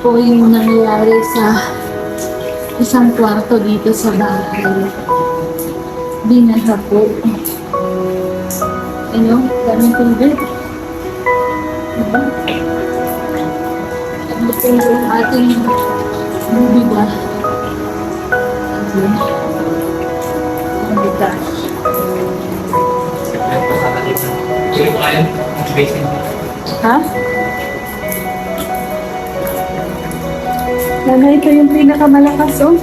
Po yung nangyayari sa isang kwarto dito sa bahay. Binaha po. Ano? Daming tubig. Diba? Ano po yung ating bubida? Ano? Ang bigas. Pero kaya, motivation. Ha? Nanay, ito yung pinakamalakas, oh.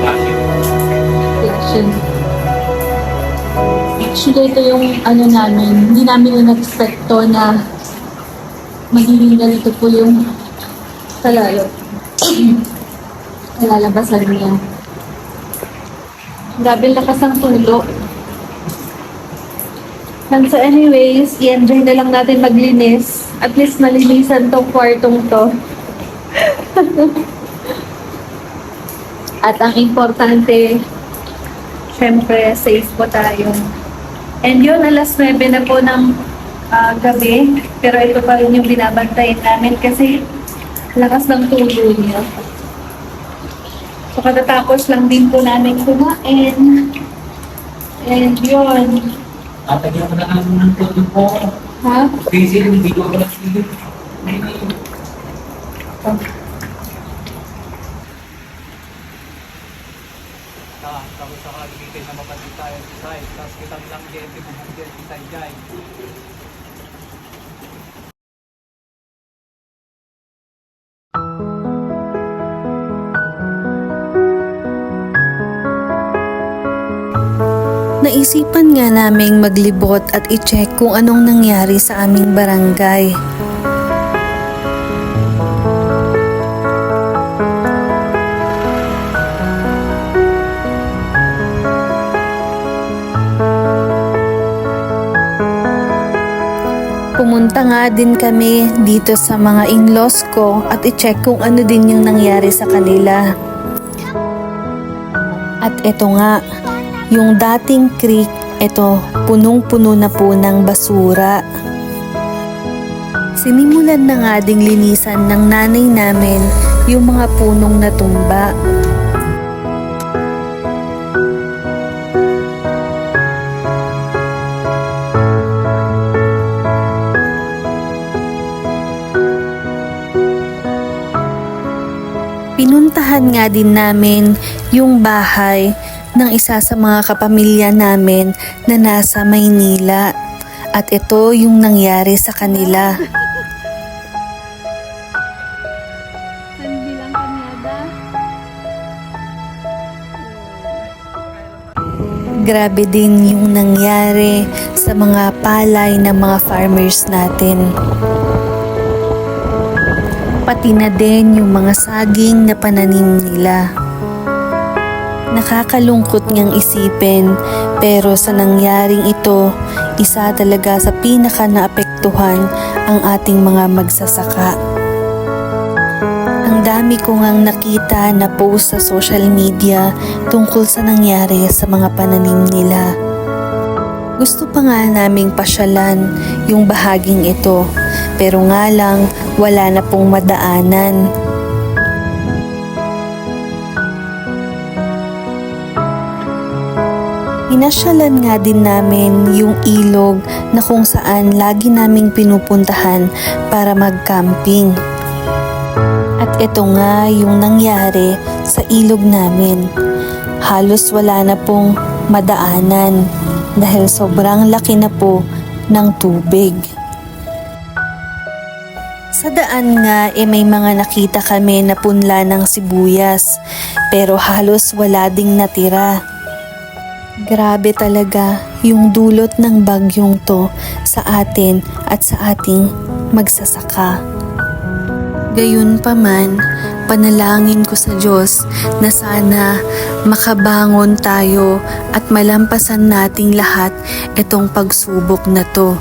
Flashing. reflection. Actually, ito yung ano namin, hindi namin in-expecto na magiging ganito po yung kalalo. Kalalabasan niya. Grabe lakas ang tulo. And so anyways, i-enjoy na lang natin maglinis. At least malinisan tong kwartong to. At ang importante, syempre, safe po tayo. And yun, alas 9 na po ng ah, gabi. Pero ito pa rin yung binabantayan namin kasi lakas ng tulo niya. So, katatapos lang din po namin kumain. And yun. Tatagyan ko na lang ng todo ko. Ha? Busy, hindi ko ako nagsilip. Ah, tapos sa kagamitin na mapansin tayo sa site. Tapos kita lang din, tinuhang din, kita dyan. Naisipan nga naming maglibot at i-check kung anong nangyari sa aming barangay. Pumunta nga din kami dito sa mga in-laws ko at i-check kung ano din yung nangyari sa kanila. At eto nga, yung dating creek, ito, punong-puno na po ng basura. Sinimulan na nga ding linisan ng nanay namin yung mga punong natumba. Pinuntahan nga din namin yung bahay ng isa sa mga kapamilya namin na nasa Maynila. At ito yung nangyari sa kanila. Grabe din yung nangyari sa mga palay ng mga farmers natin. Pati na din yung mga saging na pananim nila. Nakakalungkot niyang isipin pero sa nangyaring ito, isa talaga sa pinaka naapektuhan ang ating mga magsasaka. Ang dami ko ngang nakita na post sa social media tungkol sa nangyari sa mga pananim nila. Gusto pa nga naming pasyalan yung bahaging ito pero nga lang wala na pong madaanan. Inasyalan nga din namin yung ilog na kung saan lagi naming pinupuntahan para mag-camping. At ito nga yung nangyari sa ilog namin. Halos wala na pong madaanan dahil sobrang laki na po ng tubig. Sa daan nga eh may mga nakita kami na punla ng sibuyas pero halos wala ding natira. Grabe talaga yung dulot ng bagyong to sa atin at sa ating magsasaka. Gayun pa man, panalangin ko sa Diyos na sana makabangon tayo at malampasan nating lahat itong pagsubok na to.